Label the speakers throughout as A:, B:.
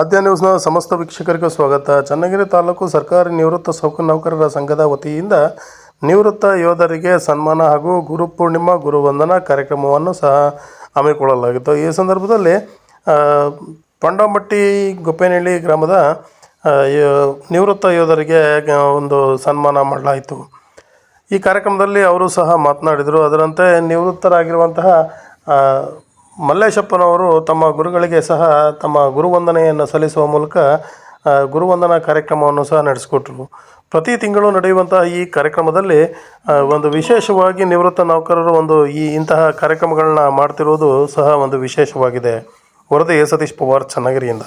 A: ಆದ್ಯ ನ್ಯೂಸ್ನ ಸಮಸ್ತ ವೀಕ್ಷಕರಿಗೆ ಸ್ವಾಗತ. ಚನ್ನಗಿರಿ ತಾಲೂಕು ಸರ್ಕಾರಿ ನಿವೃತ್ತ ಸೌಕ ನೌಕರರ ಸಂಘದ ವತಿಯಿಂದ ನಿವೃತ್ತ ಯೋಧರಿಗೆ ಸನ್ಮಾನ ಹಾಗೂ ಗುರುಪೂರ್ಣಿಮಾ ಗುರುವಂದನಾ ಕಾರ್ಯಕ್ರಮವನ್ನು ಸಹ ಹಮ್ಮಿಕೊಳ್ಳಲಾಗಿತ್ತು. ಈ ಸಂದರ್ಭದಲ್ಲಿ ಪಂಡಾಮಟ್ಟಿ ಗೊಪ್ಪೇನಹಳ್ಳಿ ಗ್ರಾಮದ ನಿವೃತ್ತ ಯೋಧರಿಗೆ ಒಂದು ಸನ್ಮಾನ ಮಾಡಲಾಯಿತು. ಈ ಕಾರ್ಯಕ್ರಮದಲ್ಲಿ ಅವರು ಸಹ ಮಾತನಾಡಿದರು. ಅದರಂತೆ ನಿವೃತ್ತರಾಗಿರುವಂತಹ ಮಲ್ಲೇಶಪ್ಪನವರು ತಮ್ಮ ಗುರುಗಳಿಗೆ ಸಹ ತಮ್ಮ ಗುರುವಂದನೆಯನ್ನು ಸಲ್ಲಿಸುವ ಮೂಲಕ ಗುರುವಂದನಾ ಕಾರ್ಯಕ್ರಮವನ್ನು ಸಹ ನಡೆಸಿಕೊಟ್ರು. ಪ್ರತಿ ತಿಂಗಳು ನಡೆಯುವಂತಹ ಈ ಕಾರ್ಯಕ್ರಮದಲ್ಲಿ ಒಂದು ವಿಶೇಷವಾಗಿ ನಿವೃತ್ತ ನೌಕರರು ಒಂದು ಈ ಇಂತಹ ಕಾರ್ಯಕ್ರಮಗಳನ್ನ ಮಾಡ್ತಿರುವುದು ಸಹ ಒಂದು ವಿಶೇಷವಾಗಿದೆ. ವರದಿ ಸತೀಶ್ ಪವಾರ್ ಚನ್ನಗಿರಿಯಿಂದ.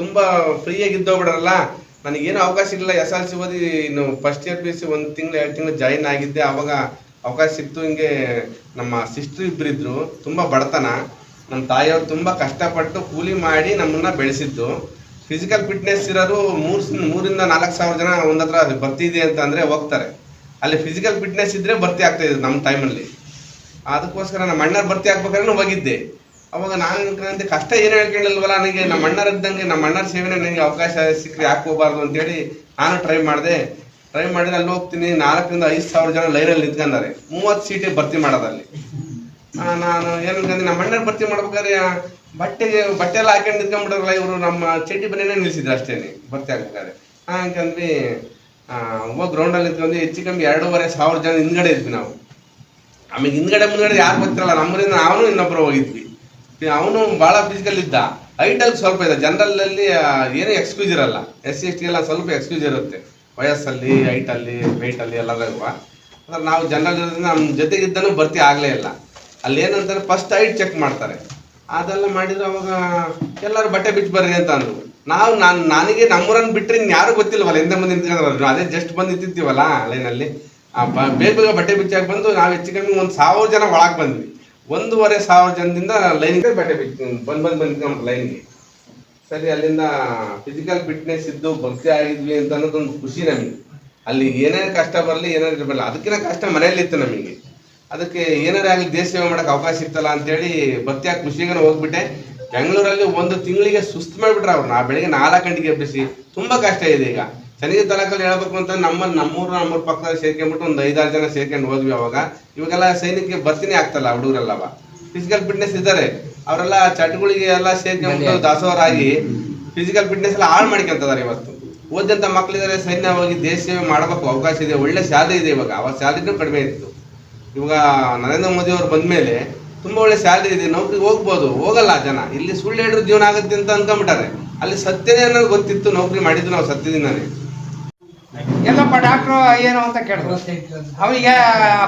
B: ತುಂಬಾ ಫ್ರೀಯಾಗಿ ಇದ್ದೋಗ್ಬಿಡ್ರಲ್ಲ ನನಗೇನು ಅವಕಾಶ ಇಲ್ಲ. ಎಸ್ ಎಲ್ ಸಿ ಓದಿ ಇನ್ನು ಫಸ್ಟ್ ಇಯರ್ ಪಿ ಒಂದು ತಿಂಗಳು, ಎರಡು ತಿಂಗಳು ಜಾಯಿನ್ ಆಗಿದ್ದೆ. ಅವಾಗ ಅವಕಾಶ ಸಿಕ್ತು. ಹಿಂಗೆ ನಮ್ಮ ಸಿಸ್ಟರ್ ಇಬ್ಬರಿದ್ರು ತುಂಬಾ ಬಡತನ. ನಮ್ಮ ತಾಯಿಯವರು ತುಂಬಾ ಕಷ್ಟಪಟ್ಟು ಕೂಲಿ ಮಾಡಿ ನಮ್ಮನ್ನ ಬೆಳೆಸಿದ್ದು. ಫಿಸಿಕಲ್ ಫಿಟ್ನೆಸ್ ಇರೋರು ಮೂರ್ ಮೂರಿಂದ ನಾಲ್ಕು ಸಾವಿರ ಜನ ಒಂದತ್ರ ಬರ್ತಿದೆ ಅಂತ ಅಂದ್ರೆ ಹೋಗ್ತಾರೆ. ಅಲ್ಲಿ ಫಿಸಿಕಲ್ ಫಿಟ್ನೆಸ್ ಇದ್ರೆ ಭರ್ತಿ ಆಗ್ತಾ ಇದ್ರು ನಮ್ಮ ಟೈಮಲ್ಲಿ ಅದಕ್ಕೋಸ್ಕರ ನಮ್ಮ ಅಣ್ಣರ್ ಭರ್ತಿ ಆಗ್ಬೇಕಾದ್ರೆ ಹೋಗಿದ್ದೆ. ಅವಾಗ ನಾನು ಅಂತ ಕಷ್ಟ ಏನು ಹೇಳ್ಕೊಂಡಿಲ್ವಲ್ಲ ನನಗೆ? ನಮ್ಮ ಅಣ್ಣರ್ ಇದ್ದಂಗೆ, ನಮ್ಮ ಅಣ್ಣರ ಸೇವೆನೇ ನನಗೆ ಅವಕಾಶ ಸಿಕ್ಕರೆ ಯಾಕೆ ಹೋಗ್ಬಾರ್ದು ಅಂತೇಳಿ ನಾನು ಟ್ರೈ ಮಾಡಿದೆ. ಟ್ರೈ ಮಾಡಿದ್ರೆ ಅಲ್ಲಿ ಹೋಗ್ತೀನಿ ನಾಲ್ಕರಿಂದ ಐದು ಸಾವಿರ ಜನ ಲೈನಲ್ಲಿ ನಿಂತ್ಕೊಂಡಾರೆ. ಮೂವತ್ತು ಸೀಟಿಗೆ ಭರ್ತಿ ಮಾಡೋದಲ್ಲಿ ನಾನು ಏನು ಅನ್ಕೊಂಡೆ ನಮ್ಮ ಅಣ್ಣರ ಭರ್ತಿ ಮಾಡ್ಬೇಕಾದ್ರೆ ಆ, ಬಟ್ಟೆಗೆ ಬಟ್ಟೆ ಎಲ್ಲ ಹಾಕೊಂಡು ನಿಂತ್ಕೊಂಡ್ಬಿಟ್ರಲ್ಲ ಇವರು ನಮ್ಮ ಚಡ್ಡಿ ಬನ್ನೇ ನಿಲ್ಸಿದ್ರು ಅಷ್ಟೇನೆ ಭರ್ತಿ ಆಗ್ಬೇಕಾದ್ರೆ. ಹಾಗಂದ್ವಿ ಹೋಗಿ ಗ್ರೌಂಡಲ್ಲಿ ನಿಂತ್ಕೊಂಡು ಹೆಚ್ಚು ಕಮ್ಮಿ ಎರಡೂವರೆ ಸಾವಿರ ಜನ ಹಿಂದ್ಗಡೆ ಇದ್ವಿ ನಾವು. ಆಮೇಲೆ ಹಿಂದ್ಗಡೆ ಮುಂದ್ಗಡೆ ಯಾರು ಗೊತ್ತಿರಲ್ಲ ನಮ್ಮರಿಂದ ಅವನು ಇನ್ನೊಬ್ರು ಹೋಗಿದ್ವಿ. ಅವನು ಬಹಳ ಫಿಸಿಕಲ್ ಇದ್ದ. ಐಟಲ್ ಸ್ವಲ್ಪ ಇದೆ ಜನರಲ್ ಅಲ್ಲಿ ಏನು ಎಕ್ಸ್ಕ್ಯೂಸ್ ಇರಲ್ಲ. ಎಸ್ ಸಿ ಎಸ್ ಟಿ ಎಲ್ಲ ಸ್ವಲ್ಪ ಎಕ್ಸ್ಕ್ಯೂಸ್ ಇರುತ್ತೆ. ವಯಸ್ಸಲ್ಲಿ ಹೈಟಲ್ಲಿ ವೆಯ್ಟಲ್ಲಿ ಎಲ್ಲರಿಗೂ ಅಂದ್ರೆ ನಾವು ಜನರಲ್ ನಮ್ಮ ಜೊತೆಗಿದ್ದನೂ ಭರ್ತಿ ಆಗಲೇ ಇಲ್ಲ. ಅಲ್ಲಿ ಏನಂತಾರೆ ಫಸ್ಟ್ ಹೈಟ್ ಚೆಕ್ ಮಾಡ್ತಾರೆ. ಅದೆಲ್ಲ ಮಾಡಿದ್ರೆ ಅವಾಗ ಎಲ್ಲರೂ ಬಟ್ಟೆ ಬಿಚ್ಚಿ ಬರ್ರಿ ಅಂತ ಅಂದರು. ನಾವು ನಾನು, ನನಗೆ ನಮ್ಮೂರನ್ನು ಬಿಟ್ಟರೆ ಇನ್ನು ಯಾರು ಗೊತ್ತಿಲ್ವಲ್ಲ? ಹಿಂದೆ ಮುಂದೆ ನಿಂತ್ಕೊಂಡ್ರು ಅದೇ ಜಸ್ಟ್ ಬಂದು ನಿಂತಿದ್ದೀವಲ್ಲ ಲೈನಲ್ಲಿ ಬೇಗ ಬೇಗ ಬಟ್ಟೆ ಬಿಚ್ಚಾಗಿ ಬಂದು ನಾವು ಹೆಚ್ಚು ಕಮ್ಮಿ ಒಂದು ಸಾವಿರ ಜನ ಒಳಗೆ ಬಂದ್ವಿ. ಒಂದೂವರೆ ಸಾವಿರ ಜನದಿಂದ ಲೈನಿಗೆ ಬಟ್ಟೆ ಬಿಚ್ಚಿ ಬಂದು ಬಂದು ಬಂದಿದ್ದೆ ಲೈನ್ಗೆ ಸರಿ, ಅಲ್ಲಿಂದ ಫಿಸಿಕಲ್ ಫಿಟ್ನೆಸ್ ಇದ್ದು ಭಕ್ತಿ ಆಗಿದ್ವಿ ಅಂತ ಅನ್ನೋದೊಂದು ಖುಷಿ ನಮಗೆ. ಅಲ್ಲಿ ಏನೇನು ಕಷ್ಟ ಬರಲಿ ಏನಾದ್ರು ಬರಲ್ಲ ಅದಕ್ಕಿಂತ ಕಷ್ಟ ಮನೆಯಲ್ಲಿತ್ತು ನಮಗೆ. ಅದಕ್ಕೆ ಏನಾದ್ರೂ ಆಗಲಿ ದೇಶ ಸೇವೆ ಮಾಡೋಕೆ ಅವಕಾಶ ಸಿಗ್ತಲ್ಲ ಅಂತೇಳಿ ಭಕ್ತಿಯಾಗಿ ಖುಷಿಗೆ ಹೋಗ್ಬಿಟ್ಟೆ. ಬೆಂಗಳೂರಲ್ಲಿ ಒಂದು ತಿಂಗಳಿಗೆ ಸುಸ್ತು ಮಾಡಿಬಿಟ್ರೆ ಅವ್ರು. ನಾ ಬೆಳಿಗ್ಗೆ ನಾಲ್ಕು ಗಂಟೆಗೆ ಎಬ್ಬಿಸಿ, ತುಂಬಾ ಕಷ್ಟ ಇದೆ ಈಗ. ಚನ್ನಗಿರಿ ತಾಲೂಕಲ್ಲಿ ಹೇಳ್ಬೇಕು ಅಂತ ನಮ್ಮ ನಮ್ಮೂರು, ನಮ್ಮೂರ ಪಕ್ಕದಲ್ಲಿ ಸೇರ್ಕೊಂಡ್ಬಿಟ್ಟು ಒಂದು ಐದಾರು ಜನ ಸೇರ್ಕೊಂಡು ಹೋದ್ವಿ ಅವಾಗ. ಇವಾಗೆಲ್ಲ ಸೈನಿಕ ಬರ್ತೀನಿ ಆಗ್ತಲ್ಲ ಹುಡುಗರಲ್ಲವ. ಫಿಸಿಕಲ್ ಫಿಟ್ನೆಸ್ ಇದ್ದಾರೆ. ಅವರೆಲ್ಲ ಚಟಗಳಿಗೆ ಎಲ್ಲ ಸೇರ್ಕೊಂಡು ದಾಸೋರಾಗಿ ಫಿಸಿಕಲ್ ಫಿಟ್ನೆಸ್ ಎಲ್ಲ ಹಾಳು ಮಾಡ್ಕೊಂತಿದ್ದಾರೆ ಇವತ್ತು. ಓದಂತ ಮಕ್ಕಳಿದ್ದಾರೆ ಸೈನ್ಯ ಹೋಗಿ ದೇಶ ಸೇವೆ ಮಾಡಬೇಕು ಅವಕಾಶ ಇದೆ ಒಳ್ಳೆ ಸ್ಯಾಲರಿ ಇದೆ ಇವಾಗ. ಅವಾಗ ಸ್ಯಾಲರಿನೂ ಕಡಿಮೆ ಇತ್ತು. ಇವಾಗ ನರೇಂದ್ರ ಮೋದಿ ಅವರು ಬಂದ್ಮೇಲೆ ತುಂಬಾ ಒಳ್ಳೆ ಸ್ಯಾಲರಿ ಇದೆ ನೌಕರಿಗೆ ಹೋಗ್ಬೋದು ಹೋಗಲ್ಲ ಜನ. ಇಲ್ಲಿ ಸುಳ್ಳು ಹೇಳಿದ್ರು ಜೀವನ ಆಗುತ್ತೆ ಅಂತ ಅನ್ಕೊಂಬಿಟ್ಟಾರೆ ಅಲ್ಲಿ ಸತ್ಯನೇ ಅನ್ನೋದು ಗೊತ್ತಿತ್ತು ನೌಕರಿ ಮಾಡಿದ್ದು ನಾವು ಸತ್ಯದಿಂದಾನೆ.
C: ಎಲ್ಲಪ್ಪ ಡಾಕ್ಟ್ರು ಏನು ಅಂತ ಕೇಳಿದ್ರು. ಅವನಿಗೆ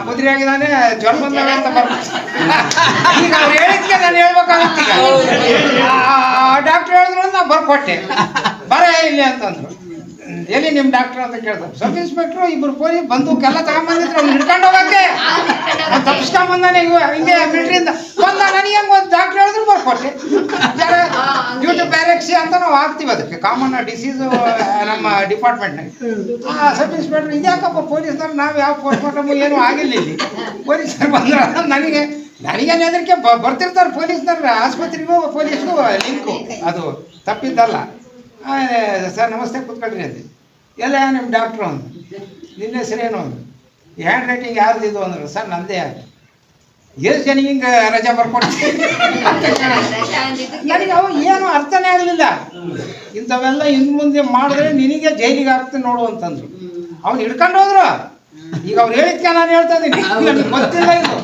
C: ಕುದುರೆ ಆಗಿದ್ದಾನೆ ಜ್ವರ ಬಂದಾಗ ಅಂತ ಬರ್ತಾರೆ ಈಗ ಅವ್ರು ಹೇಳಿದ್ಕೆ ನಾನು ಹೇಳ್ಬೇಕಾಗುತ್ತೆ ಡಾಕ್ಟ್ರು ಹೇಳಿದ್ರು ಅಂತ ನಾ ಬರ್ಕೊಟ್ಟೆ ಬರ ಇಲ್ಲಿ ಅಂತಂದ್ರು. ಎಲ್ಲಿ ನಿಮ್ಮ ಡಾಕ್ಟರ್ ಅಂತ ಕೇಳ್ತಾರೆ ಸಬ್ ಇನ್ಸ್ಪೆಕ್ಟ್ರು ಇಬ್ರು ಬಂದು ಬಂದೂಕೆಲ್ಲ ತಗೊಂಬಂದಿದ್ರು. ಅವ್ನು ಹಿಡ್ಕೊಂಡು ಹೋಗಕ್ಕೆ. ತಪ್ಪಿಸ್ಕೊಂಬಂದಾನೆ ಇವ ಹಿಂಗೆ ಮಿಲ್ಟ್ರಿಯಿಂದ ಬಂದ ನನಗೆ ಹೆಂಗ್ ಒಂದು ಡಾಕ್ಟ್ರ್ ಹೇಳಿದ್ರು ಬರ್ಕೊಟ್ಟೆ ಡ್ಯೂಟಿ ಬ್ಯಾರೆಕ್ಸಿ ಅಂತ ನಾವು ಆಗ್ತೀವಿ ಅದಕ್ಕೆ. ಕಾಮನ್ ಡಿಸೀಸ್ ನಮ್ಮ ಡಿಪಾರ್ಟ್ಮೆಂಟ್ನಾಗ ಸಬ್ ಇನ್ಸ್ಪೆಕ್ಟರ್ ಇದ್ಯಾಕಪ್ಪ ಪೊಲೀಸ್ನವ್ರು ನಾವು ಯಾವ ಪೋಸ್ಟ್ ಮಾರ್ಟಮ್ ಏನು ಆಗಿಲ್ಲ ಇಲ್ಲಿ. ಪೊಲೀಸರು ಬಂದ್ರ ನನಗೆ ನನಗೇನು ಅದಕ್ಕೆ ಬರ್ತಿರ್ತಾರೆ ಪೊಲೀಸ್ನವ್ರು. ಆಸ್ಪತ್ರೆಗೂ ಪೊಲೀಸ್ಗೂ ಲಿಂಕು ಅದು ತಪ್ಪಿದ್ದಲ್ಲ. ಸರ್ ನಮಸ್ತೆ ಕೂತ್ಕೊಳ್ರಿ ಅಂತ. ಎಲ್ಲ ನಿಮ್ಮ ಡಾಕ್ಟ್ರು ಅಂದ್ರು ನಿನ್ನ ಹೆಸರೇನು ಅಂದ್ರು ಹ್ಯಾಂಡ್ ರೈಟಿಂಗ್ ಯಾರ್ದು ಇದು ಅಂದ್ರು. ಸರ್ ನಂದೇ ಯಾರು ಎಷ್ಟು ಜನ ಹಿಂಗೆ ರಜೆ ನನಗೆ ಅವು ಏನು ಅರ್ಥನೇ ಆಗಲಿಲ್ಲ. ಇಂಥವೆಲ್ಲ ಇನ್ನು ಮುಂದೆ ಮಾಡಿದ್ರೆ ನಿನಗೆ ಜೈಲಿಗೆ ಹಾಕ್ತೀನಿ ನೋಡು ಅಂತಂದ್ರು. ಅವ್ನು ಹಿಡ್ಕೊಂಡು ಹೋದ್ರು. ಈಗ ಅವ್ರು ಹೇಳಿದ್ಕೆ ನಾನು ಹೇಳ್ತಾ ಇದ್ದೀನಿ ನನಗೆ ಗೊತ್ತಿಲ್ಲ ಇದು.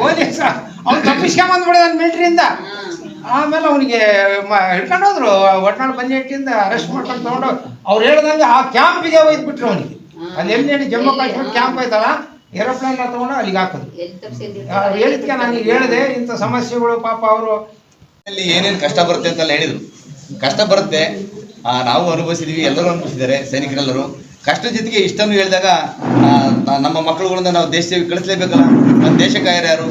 C: ಪೊಲೀಸ್ ಅವ್ನು ತಪ್ಪಿಸ್ಕೊಂಬಂದ್ಬಿಡಿದಾನೆ ಮಿಲ್ಟ್ರಿಯಿಂದ. ಆಮೇಲೆ ಅವನಿಗೆ ಹಿಡ್ಕೊಂಡು ಹೋದ್ರು. ಒಟ್ನಾಳು ಇಟ್ಟಿಂದ ಅರೆಸ್ಟ್ ಮಾಡ್ಕೊಂಡು ತಗೊಂಡು ಅವ್ರು ಹೇಳ್ದಂಗೆ ಆ ಕ್ಯಾಂಪಿಗೆ ಒಯ್ದ್ಬಿಟ್ರು ಅವನಿಗೆ. ಅಲ್ಲಿ ಎಲ್ಲಿ ಜಮ್ಮು ಕಾಶ್ಮೀರ ಕ್ಯಾಂಪ್ ಐತಲ್ಲ? ಏರೋಪ್ಲೇನ್ ತಗೊಂಡು ಅಲ್ಲಿಗೆ ಹಾಕೋದು. ಹೇಳಿದ್ಕೆ ನಾನು ಹೇಳಿದೆ ಇಂಥ ಸಮಸ್ಯೆಗಳು ಪಾಪ ಅವರು
D: ಅಲ್ಲಿ ಏನೇನು ಕಷ್ಟ ಬರುತ್ತೆ ಅಂತೆಲ್ಲ ಹೇಳಿದ್ರು. ಕಷ್ಟ ಬರುತ್ತೆ ಆ, ನಾವು ಅನುಭವಿಸಿದೀವಿ ಎಲ್ಲರೂ ಅನುಭವಿಸಿದ್ದಾರೆ ಸೈನಿಕರೆಲ್ಲರೂ. ಕಷ್ಟ ಜೊತೆಗೆ ಇಷ್ಟನ್ನು ಹೇಳಿದಾಗ ನಮ್ಮ ಮಕ್ಕಳುಗಳಿಂದ ನಾವು ದೇಶ ಸೇವೆ ಕಳಿಸ್ಲೇಬೇಕಲ್ಲ? ನಮ್ಮ ದೇಶ ಕಾಯರು ಯಾರು?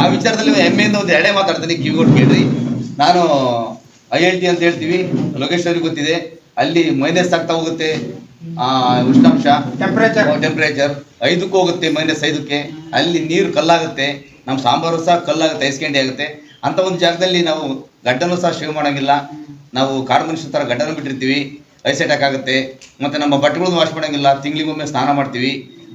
D: ಆ ವಿಚಾರದಲ್ಲಿ ಹೆಮ್ಮೆಯಿಂದ ಒಂದು ಎಳೆ ಮಾತಾಡ್ತೀನಿ ಕಿವಿಗೊಟ್ಟು ಕೇಳ್ರಿ. ನಾನು ಐ ಎಲ್ ಟಿ ಅಂತ ಹೇಳ್ತೀವಿ ಲೋಕೇಶ್ ಅವ್ರಿಗೆ ಗೊತ್ತಿದೆ. ಅಲ್ಲಿ ಮೈನಸ್ ಆಗ್ತಾ ಹೋಗುತ್ತೆ. ಆ, ಉಷ್ಣಾಂಶ
C: ಟೆಂಪರೇಚರ್
D: ಟೆಂಪರೇಚರ್ ಐದಕ್ಕೂ ಹೋಗುತ್ತೆ ಮೈನಸ್ ಐದಕ್ಕೆ. ಅಲ್ಲಿ ನೀರು ಕಲ್ಲಾಗುತ್ತೆ. ನಮ್ಮ ಸಾಂಬಾರು ಸಹ ಕಲ್ಲಾಗುತ್ತೆ ಐಸ್ಕೆಂಡಿ ಆಗುತ್ತೆ. ಅಂತ ಒಂದು ಜಾಗದಲ್ಲಿ ನಾವು ಗಡ್ಡನು ಸಹ ಶೇವ್ ಮಾಡೋಂಗಿಲ್ಲ. ನಾವು ಕಾಡು ತರ ಥರ ಗಡ್ಡನ ಬಿಟ್ಟಿರ್ತೀವಿ. ಐಸ್ ಅಟ್ಯಾಕ್ ಆಗುತ್ತೆ. ಮತ್ತೆ ನಮ್ಮ ಬಟ್ಟೆಗಳನ್ನು ವಾಶ್ ಮಾಡೋಂಗಿಲ್ಲ. ತಿಂಗಳಿಗೊಮ್ಮೆ ಸ್ನಾನ ಮಾಡ್ತೀವಿ.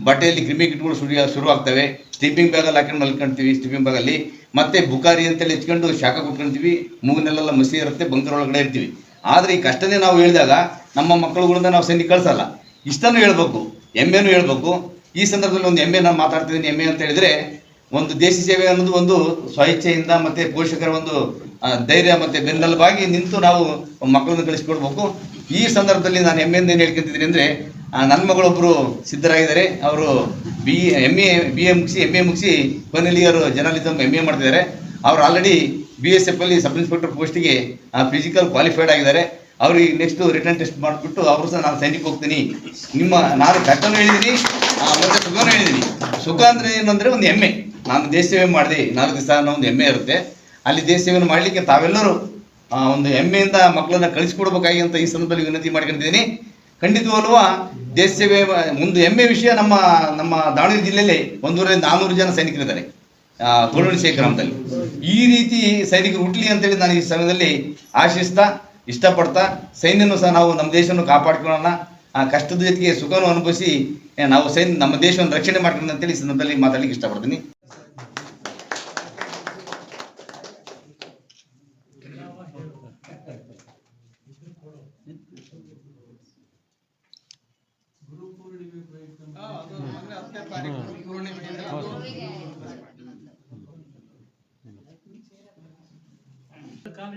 D: ಬಟ್ಟೆಯಲ್ಲಿ ಕ್ರಿಮಿ ಕಿಟ್ಗಳು ಸುರಿಯ ಶುರು ಆಗ್ತವೆ ಸ್ಲೀಪಿಂಗ್ ಬ್ಯಾಗಲ್ಲಿ ಹಾಕೊಂಡು ಮಲ್ಕೊಂತೀವಿ ಸ್ಲೀಪಿಂಗ್ ಬ್ಯಾಗಲ್ಲಿ ಮತ್ತೆ ಬುಕಾರಿ ಅಂತೇಳಿ ಇಟ್ಕೊಂಡು ಶಾಖ ಕುಟ್ಕೊಂತೀವಿ ಮೂಗಿನಲ್ಲೆಲ್ಲ ಮಸಿ ಇರುತ್ತೆ ಬಂಕರ್ ಒಳಗಡೆ ಇರ್ತೀವಿ. ಆದರೆ ಈ ಕಷ್ಟನೇ ನಾವು ಹೇಳಿದಾಗ ನಮ್ಮ ಮಕ್ಕಳುಗಳಿಂದ ನಾವು ಸೈನಿಕ ಕಳಿಸಲ್ಲ. ಇಷ್ಟನ್ನು ಹೇಳ್ಬೇಕು, ಹೆಮ್ಮೆನೂ ಹೇಳ್ಬೇಕು. ಈ ಸಂದರ್ಭದಲ್ಲಿ ಒಂದು ಹೆಮ್ಮೆ ನಾನು ಮಾತಾಡ್ತಿದ್ದೀನಿ, ಹೆಮ್ಮೆ ಅಂತ ಹೇಳಿದರೆ ಒಂದು ದೇಶ ಸೇವೆ ಅನ್ನೋದು ಒಂದು ಸ್ವಇಚ್ಛೆಯಿಂದ ಮತ್ತು ಪೋಷಕರ ಒಂದು ಧೈರ್ಯ ಮತ್ತು ಬೆನ್ನೆಲುಬಾಗಿ ನಿಂತು ನಾವು ಮಕ್ಕಳನ್ನು ಕಳಿಸ್ಕೊಡ್ಬೇಕು. ಈ ಸಂದರ್ಭದಲ್ಲಿ ನಾನು ಹೆಮ್ಮೆಯಿಂದ ಏನು ಹೇಳ್ಕೊತಿದ್ದೀನಿ ಅಂದರೆ ನನ್ನ ಮಗಳೊಬ್ಬರು ಸಿದ್ಧರಾಗಿದ್ದಾರೆ. ಅವರು B M A, B A ಮುಗಿಸಿ ಎಂ ಎ ಮುಗಿಸಿ final year journalism M A ಮಾಡ್ತಿದ್ದಾರೆ. ಅವರು ಆಲ್ರೆಡಿ ಬಿ ಎಸ್ ಎಫ್ ಅಲ್ಲಿ ಸಬ್ ಇನ್ಸ್ಪೆಕ್ಟರ್ ಪೋಸ್ಟಿಗೆ ಫಿಸಿಕಲ್ ಕ್ವಾಲಿಫೈಡ್ ಆಗಿದ್ದಾರೆ. ಅವ್ರಿಗೆ ನೆಕ್ಸ್ಟ್ ರಿಟರ್ನ್ ಟೆಸ್ಟ್ ಮಾಡಿಬಿಟ್ಟು ಅವರು ಸಹ ನಾನು ಸೈನಿಕ ಹೋಗ್ತೀನಿ. ನಿಮ್ಮ ನಾನು ಕಟ್ಟನ್ನು ಹೇಳಿದ್ದೀನಿ ಮತ್ತೆ ಸುಖನೂ ಹೇಳಿದ್ದೀನಿ ಸುಖ ಅಂದರೆ ಏನು ಅಂದರೆ ಒಂದು ಹೆಮ್ಮೆ ನಾನು ದೇಶ ಸೇವೆ ಮಾಡಿದೆ. ನಾಲ್ಕು ದಿವಸ ಅನ್ನೋ ಒಂದು ಹೆಮ್ಮೆ ಇರುತ್ತೆ. ಅಲ್ಲಿ ದೇಶ ಸೇವೆಯನ್ನು ಮಾಡಲಿಕ್ಕೆ ತಾವೆಲ್ಲರೂ ಒಂದು ಹೆಮ್ಮೆಯಿಂದ ಮಕ್ಕಳನ್ನ ಕಳಿಸ್ಕೊಡ್ಬೇಕಾಗಿ ಅಂತ ಈ ಸಂದರ್ಭದಲ್ಲಿ ವಿನಂತಿ ಮಾಡ್ಕೊಂಡಿದ್ದೀನಿ. ಖಂಡಿತವಲ್ವ ದೇಶ ಸೇವೆ, ಒಂದು ಹೆಮ್ಮೆ ವಿಷಯ ನಮ್ಮ ನಮ್ಮ ದಾವಣಗೆರೆ ಜಿಲ್ಲೆಯಲ್ಲಿ ಒಂದೂವರೆ ನಾನ್ನೂರು ಜನ ಸೈನಿಕರಿದ್ದಾರೆ. ಗೋಲ್ವಣಿಶೇಖರ ಗ್ರಾಮದಲ್ಲಿ. ಈ ರೀತಿ ಸೈನಿಕರು ಹುಟ್ಟಲಿ ಅಂತೇಳಿ ನಾನು ಈ ಸಮಯದಲ್ಲಿ ಆಶಿಸ್ತಾ ಇಷ್ಟಪಡ್ತಾ ಸೈನ್ಯನು ಸಹ ನಾವು ನಮ್ಮ ದೇಶವನ್ನು ಕಾಪಾಡ್ಕೊಳ್ಳೋಣ. ಆ ಕಷ್ಟದ ಜೊತೆಗೆ ಸುಖವನ್ನು ಅನುಭವಿಸಿ ನಾವು ಸೈನ್ಯ ನಮ್ಮ ದೇಶವನ್ನು ರಕ್ಷಣೆ ಮಾಡ್ಕೊಳ್ಳೋಣ ಅಂತೇಳಿ ಈ ಸಂದರ್ಭದಲ್ಲಿ ಮಾತಾಡ್ಲಿಕ್ಕೆ ಇಷ್ಟಪಡ್ತೀನಿ.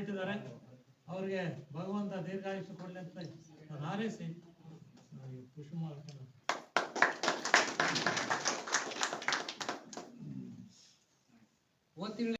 E: ಕಾಲಿಟ್ಟಿದ್ದಾರೆ ಅವರಿಗೆ ಭಗವಂತ ದೀರ್ಘಾಯುಷ್ಯ ಕೊಡಲಿ ಅಂತ ನಾನು ಹಾರೈಸಿ. ಖುಷಿ ಮಾಡ್ತಾನೆ
C: ಓದ್ತೀನಿ